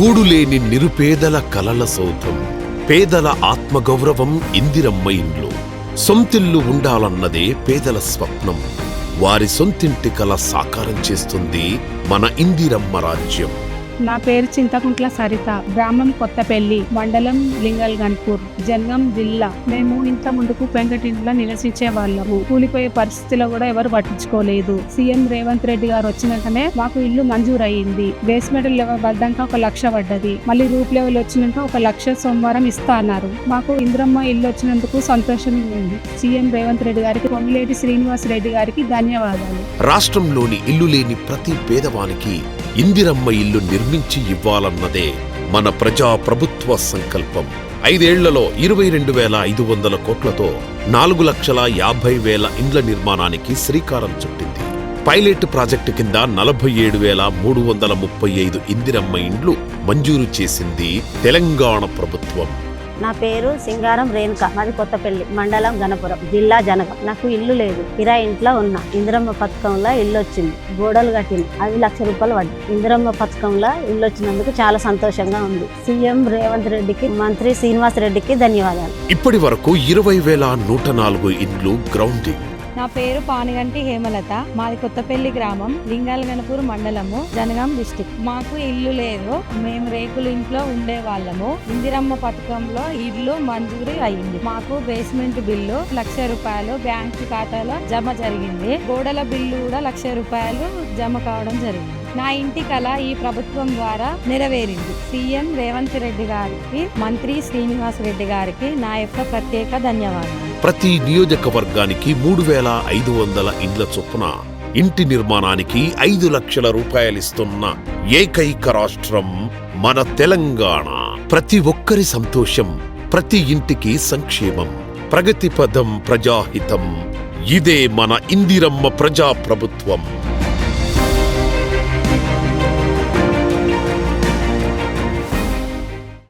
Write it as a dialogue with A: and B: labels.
A: గూడులేని నిరుపేదల కలల సౌధం పేదల ఆత్మగౌరవం ఇందిరమ్మ ఇండ్లు సొంతిల్లు ఉండాలన్నదే పేదల స్వప్నం. వారి సొంతింటి కల సాకారం చేస్తుంది మన ఇందిరమ్మ రాజ్యం.
B: నా పేరు చింతకుంట్ల సరిత గ్రామం కొత్తపల్లి మండలం లింగల్ గన్పూర్ జనగం జిల్లా. మేము ఇంత ముందుకు పెంకటింట్లో నివసించే వాళ్ళము. కూలిపోయే పరిస్థితిలో కూడా ఎవరు పట్టించుకోలేదు. సీఎం రేవంత్ రెడ్డి గారు వచ్చినాకనే మాకు ఇల్లు మంజూరు అయ్యింది బేస్మెంట్ లెవెల్ పడ్డాక ఒక లక్ష పడ్డది. మళ్ళీ రూప్ లెవెల్ వచ్చినాక ఒక లక్ష సోమవారం ఇస్తా అన్నారు. మాకు ఇంద్రమ్మ ఇల్లు వచ్చినందుకు సంతోషం ఉంది. సీఎం రేవంత్ రెడ్డి గారికి పొంగులేటి శ్రీనివాస్ రెడ్డి గారికి ధన్యవాదాలు.
A: రాష్ట్రంలోని ఇల్లు లేని ప్రతి పేదవానికి ఇందిరమ్మ ఇల్లు నిర్మించి ఇవ్వాలన్నదే మన ప్రజా ప్రభుత్వ సంకల్పం. ఐదేళ్ళలో ఇరవై రెండు వేల ఐదు వందల కోట్లతో నాలుగు లక్షల యాభై వేల ఇండ్ల నిర్మాణానికి శ్రీకారం చుట్టింది. పైలట్ ప్రాజెక్టు కింద నలభై ఏడు వేల మూడు వందల ముప్పై ఐదు ఇందిరమ్మ ఇండ్లు మంజూరు చేసింది తెలంగాణ ప్రభుత్వం.
C: నా పేరు సింగారం రేణుక. మాది కొత్తపల్లి మండలం గణపురం జిల్లా జనగం నాకు ఇల్లు లేదు. కిరాయి ఇంట్లో ఉన్నా. ఇందిరమ్మ పథకంలో ఇల్లు వచ్చింది గోడలు కట్టింది అవి లక్ష రూపాయలు పడ్డాయి. ఇందిరమ్మ పథకంలో ఇల్లు వచ్చినందుకు చాలా సంతోషంగా ఉంది. సీఎం రేవంత్ రెడ్డికి మంత్రి శ్రీనివాస్ రెడ్డికి ధన్యవాదాలు.
A: ఇప్పటి వరకు ఇరవై వేల నూట నాలుగు ఇండ్లు గ్రౌండింగ్.
D: నా పేరు పానిగంటి హేమలత. మాది కొత్తపల్లి గ్రామం లింగాలగనపూర్ మండలము జనగాం డిస్టిక్. మాకు ఇల్లు లేదు మేము రేకుల ఇంట్లో ఉండే వాళ్ళము ఇందిరమ్మ పథకంలో ఇల్లు మంజూరు అయింది మాకు బేస్మెంట్ బిల్లు లక్ష రూపాయలు బ్యాంక్ ఖాతాలో జమ జరిగింది. గోడల బిల్లు కూడా లక్ష రూపాయలు జమ కావడం జరిగింది. నా ఇంటి కళ ఈ ప్రభుత్వం ద్వారా నెరవేరింది. సీఎం రేవంత్ రెడ్డి గారికి మంత్రి శ్రీనివాస్ రెడ్డి గారికి నా యొక్క ప్రత్యేక ధన్యవాదాలు.
A: ప్రతి నియోజకవర్గానికి మూడు వేల ఐదు వందల ఇండ్ల చొప్పున ఇంటి నిర్మాణానికి ఐదు లక్షల రూపాయలిస్తున్న ఏకైక రాష్ట్రం మన తెలంగాణ. ప్రతి ఒక్కరి సంతోషం ప్రతి ఇంటికి సంక్షేమం ప్రగతి పదం ప్రజాహితం. ఇదే మన ఇందిరమ్మ ప్రజా ప్రభుత్వం